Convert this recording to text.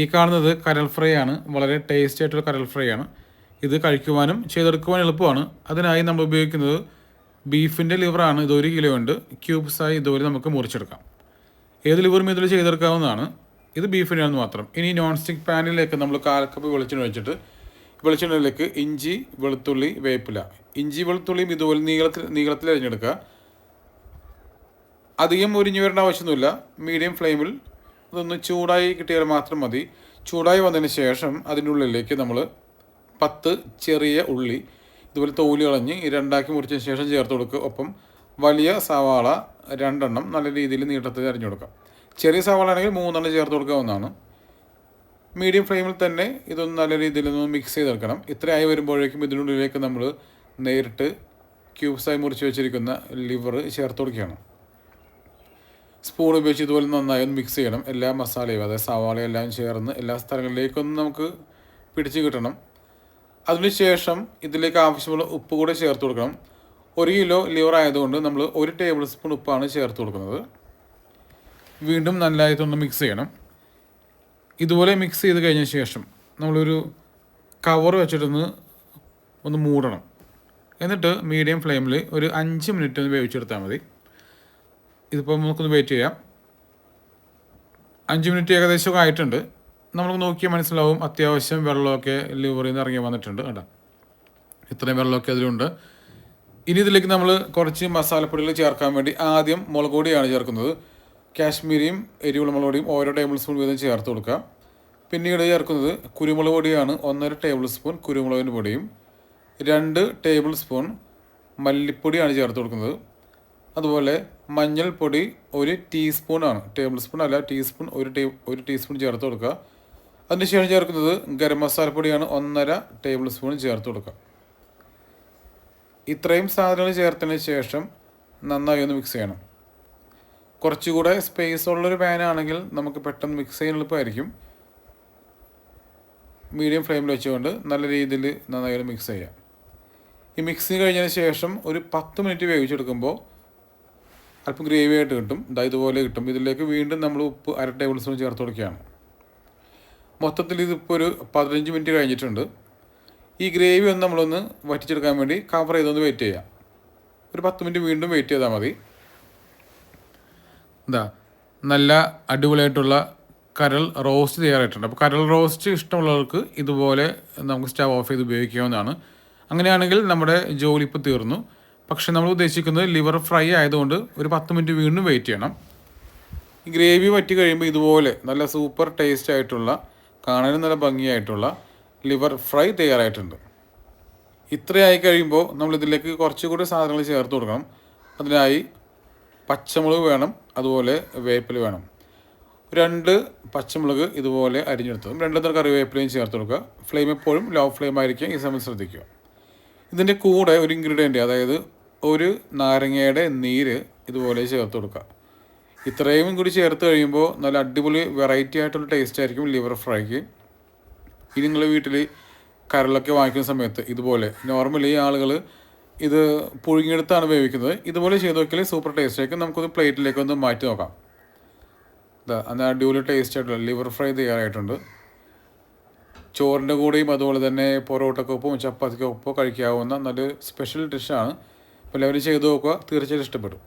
ഈ കാണുന്നത് കരൽ ഫ്രൈ ആണ്. വളരെ ടേസ്റ്റി ആയിട്ടുള്ള കരൽ ഫ്രൈ ആണ്. ഇത് കഴിക്കുവാനും ചെയ്തെടുക്കുവാനും എളുപ്പമാണ്. അതിനായി നമ്മൾ ഉപയോഗിക്കുന്നത് ബീഫിന്റെ ലിവറാണ് ഇത് ഒരു കിലോ ഉണ്ട്. ക്യൂബ്സായി ഇതുപോലെ നമുക്ക് മുറിച്ചെടുക്കാം. ഏത് ലിവറും ഇതിൽ ചെയ്തെടുക്കാവുന്നതാണ്. ഇത് ബീഫിനാണെന്ന് മാത്രം. ഇനി നോൺ സ്റ്റിക്ക് പാനിലേക്ക് നമ്മൾ കാലക്കപ്പ് വെളിച്ചെണ്ണ വെച്ചിട്ട് വെളിച്ചെണ്ണയിലേക്ക് ഇഞ്ചി വെളുത്തുള്ളി വേപ്പില. ഇഞ്ചി വെളുത്തുള്ളിയും ഇതുപോലെ നീളത്തിൽ നീളത്തിൽ അരിഞ്ഞെടുക്കുക. അധികം ഒരിഞ്ഞു വരേണ്ട ആവശ്യമൊന്നുമില്ല. മീഡിയം ഫ്ലെയിമിൽ ഇതൊന്ന് ചൂടായി കിട്ടിയാൽ മാത്രം മതി. ചൂടായി വന്നതിന് ശേഷം അതിന്റെ ഉള്ളിലേക്ക് നമ്മൾ പത്ത് ചെറിയ ഉള്ളി ഇതുപോലെ തോലി കളഞ്ഞ് രണ്ടാക്കി മുറിച്ചതിന് ശേഷം ചേർത്ത് കൊടുക്കുക. ഒപ്പം വലിയ സവാള രണ്ടെണ്ണം നല്ല രീതിയിൽ നീട്ടത്തിൽ അരിഞ്ഞു കൊടുക്കാം. ചെറിയ സവാള ആണെങ്കിൽ മൂന്നെണ്ണം ചേർത്ത് കൊടുക്കാവുന്നതാണ്. മീഡിയം ഫ്ലെയിമിൽ തന്നെ ഇതൊന്ന് നല്ല രീതിയിൽ ഒന്ന് മിക്സ് ചെയ്തെടുക്കണം. ഇത്രയായി വരുമ്പോഴേക്കും ഇതിനുള്ളിലേക്ക് നമ്മൾ നേരിട്ട് ക്യൂബ്സായി മുറിച്ച് വെച്ചിരിക്കുന്ന ലിവർ ചേർത്ത് കൊടുക്കുകയാണ്. സ്പൂൺ ഉപയോഗിച്ച് ഇതുപോലെ നന്നായി ഒന്ന് മിക്സ് ചെയ്യണം. എല്ലാ മസാലയും അതായത് സവാള എല്ലാം ചേർന്ന് എല്ലാ സ്ഥലങ്ങളിലേക്കൊന്ന് നമുക്ക് പിടിച്ച് കിട്ടണം. അതിനുശേഷം ഇതിലേക്ക് ആവശ്യമുള്ള ഉപ്പ് കൂടെ ചേർത്ത് കൊടുക്കണം. ഒരു കിലോ ലിവർ ആയതുകൊണ്ട് നമ്മൾ ഒരു ടേബിൾ സ്പൂൺ ഉപ്പാണ് ചേർത്ത് കൊടുക്കുന്നത്. വീണ്ടും നല്ലതായിട്ടൊന്ന് മിക്സ് ചെയ്യണം. ഇതുപോലെ മിക്സ് ചെയ്ത് കഴിഞ്ഞ ശേഷം നമ്മളൊരു കവർ വെച്ചിട്ടൊന്ന് ഒന്ന് മൂടണം. എന്നിട്ട് മീഡിയം ഫ്ലെയിമിൽ ഒരു അഞ്ച് മിനിറ്റ് ഒന്ന് വേവിച്ചെടുത്താൽ മതി. ഇതിപ്പോൾ നമുക്കൊന്ന് വെയിറ്റ് ചെയ്യാം. അഞ്ച് മിനിറ്റ് ഏകദേശമൊക്കെ ആയിട്ടുണ്ട്. നമ്മൾ നോക്കിയാൽ മനസ്സിലാവും അത്യാവശ്യം വെള്ളമൊക്കെ ലിവറിൽ നിന്ന് ഇറങ്ങി വന്നിട്ടുണ്ട് കേട്ടോ. ഇത്രയും വെള്ളമൊക്കെ അതിലുണ്ട്. ഇനി ഇതിലേക്ക് നമ്മൾ കുറച്ച് മസാലപ്പൊടികൾ ചേർക്കാൻ വേണ്ടി ആദ്യം മുളക് പൊടിയാണ് ചേർക്കുന്നത്. കാശ്മീരിയും എരിവുള്ള മുളക് പൊടിയും ഓരോ ടേബിൾ സ്പൂൺ വീതം ചേർത്ത് കൊടുക്കുക. പിന്നീട് ചേർക്കുന്നത് കുരുമുളക് പൊടിയാണ്. ഒന്നര ടേബിൾ സ്പൂൺ കുരുമുളകിന്റെ പൊടിയും രണ്ട് ടേബിൾ സ്പൂൺ മല്ലിപ്പൊടിയാണ് ചേർത്ത് കൊടുക്കുന്നത്. അതുപോലെ മഞ്ഞൾപ്പൊടി ഒരു ടീസ്പൂണാണ്. ടേബിൾ സ്പൂൺ അല്ല ടീസ്പൂൺ ഒരു ടീ ഒരു ടീസ്പൂൺ ചേർത്ത് കൊടുക്കുക. അതിനുശേഷം ചേർക്കുന്നത് ഗരം മസാലപ്പൊടിയാണ് ഒന്നര ടേബിൾ സ്പൂൺ ചേർത്ത് കൊടുക്കുക. ഇത്രയും സാധനങ്ങൾ ചേർത്തതിന് ശേഷം നന്നായി ഒന്ന് മിക്സ് ചെയ്യണം. കുറച്ചുകൂടെ സ്പേസ് ഉള്ളൊരു പാനാണെങ്കിൽ നമുക്ക് പെട്ടെന്ന് മിക്സ് ചെയ്യാൻ എളുപ്പമായിരിക്കും. മീഡിയം ഫ്ലെയിമിൽ വെച്ചുകൊണ്ട് നല്ല രീതിയിൽ നന്നായി മിക്സ് ചെയ്യാം. ഈ മിക്സ് കഴിഞ്ഞതിന് ശേഷം ഒരു പത്ത് മിനിറ്റ് വേവിച്ചെടുക്കുമ്പോൾ അല്പം ഗ്രേവി ആയിട്ട് കിട്ടും. ഇതാ ഇതുപോലെ കിട്ടും. ഇതിലേക്ക് വീണ്ടും നമ്മൾ ഉപ്പ് അര ടേബിൾ സ്പൂൺ ചേർത്ത് കൊടുക്കുകയാണ്. മൊത്തത്തിൽ ഇതിപ്പോൾ ഒരു പതിനഞ്ച് മിനിറ്റ് കഴിഞ്ഞിട്ടുണ്ട്. ഈ ഗ്രേവി ഒന്ന് നമ്മളൊന്ന് വറ്റിച്ചെടുക്കാൻ വേണ്ടി കവർ ചെയ്തൊന്ന് വെയിറ്റ് ചെയ്യാം. ഒരു പത്ത് മിനിറ്റ് വീണ്ടും വെയിറ്റ് ചെയ്താൽ മതി. എന്താ നല്ല അടിപൊളിയായിട്ടുള്ള കരൾ റോസ്റ്റ് തയ്യാറായിട്ടുണ്ട്. അപ്പോൾ കരൾ റോസ്റ്റ് ഇഷ്ടമുള്ളവർക്ക് ഇതുപോലെ നമുക്ക് സ്റ്റവ് ഓഫ് ചെയ്ത് ഉപയോഗിക്കാവുന്നതാണ്. അങ്ങനെയാണെങ്കിൽ നമ്മുടെ ജോലി ഇപ്പോൾ തീർന്നു. പക്ഷേ നമ്മൾ ഉദ്ദേശിക്കുന്നത് ലിവർ ഫ്രൈ ആയതുകൊണ്ട് ഒരു പത്ത് മിനിറ്റ് വീണ്ടും വെയിറ്റ് ചെയ്യണം. ഈ ഗ്രേവി വറ്റി കഴിയുമ്പോൾ ഇതുപോലെ നല്ല സൂപ്പർ ടേസ്റ്റ് ആയിട്ടുള്ള കാണാനും നല്ല ഭംഗിയായിട്ടുള്ള ലിവർ ഫ്രൈ തയ്യാറായിട്ടുണ്ട്. ഇത്രയായി കഴിയുമ്പോൾ നമ്മൾ ഇതിലേക്ക് കുറച്ചുകൂടി സാധനങ്ങൾ ചേർത്ത് കൊടുക്കണം. അതിനായി പച്ചമുളക് വേണം അതുപോലെ വേപ്പില വേണം. രണ്ട് പച്ചമുളക് ഇതുപോലെ അരിഞ്ഞെടുത്തതും രണ്ട് തരം കറിവേപ്പിലയും ചേർത്ത് കൊടുക്കുക. ഫ്ലെയിം എപ്പോഴും ലോ ഫ്ലെയിം ആയിരിക്കും ഈ സമയം ശ്രദ്ധിക്കുക. ഇതിന്റെ കൂടെ ഒരു ഇൻഗ്രീഡിയന്റ് അതായത് ഒരു നാരങ്ങയുടെ നീര് ഇതുപോലെ ചേർത്ത് കൊടുക്കുക ഇത്രയും കൂടി ചേർത്ത് കഴിയുമ്പോൾ നല്ല അടിപൊളി വെറൈറ്റി ആയിട്ടുള്ള ടേസ്റ്റ് ആയിരിക്കും ലിവർ ഫ്രൈക്ക് ഇനി നിങ്ങൾ വീട്ടിൽ കരളൊക്കെ വാങ്ങിക്കുന്ന സമയത്ത് ഇതുപോലെ നോർമലി ആളുകൾ ഇത് പുഴുങ്ങിയെടുത്താണ് വേവിക്കുന്നത്. ഇതുപോലെ ചെയ്ത് നോക്കിയാൽ സൂപ്പർ ടേസ്റ്റ് ആയിരിക്കും. നമുക്കൊന്ന് പ്ലേറ്റിലേക്ക് ഒന്ന് മാറ്റി നോക്കാം. ഇതാ അന്ന് അടിപൊളി ടേസ്റ്റ് ആയിട്ടുള്ള ലിവർ ഫ്രൈ തയ്യാറായിട്ടുണ്ട്. ചോറിന്റെ കൂടെയും അതുപോലെ തന്നെ പൊറോട്ടക്കൊപ്പവും ചപ്പാത്തിക്കൊപ്പവും കഴിക്കാവുന്ന നല്ലൊരു സ്പെഷ്യൽ ഡിഷാണ് അപ്പോൾ എല്ലാവരും ചെയ്തു നോക്കുക. തീർച്ചയായിട്ടും ഇഷ്ടപ്പെടും.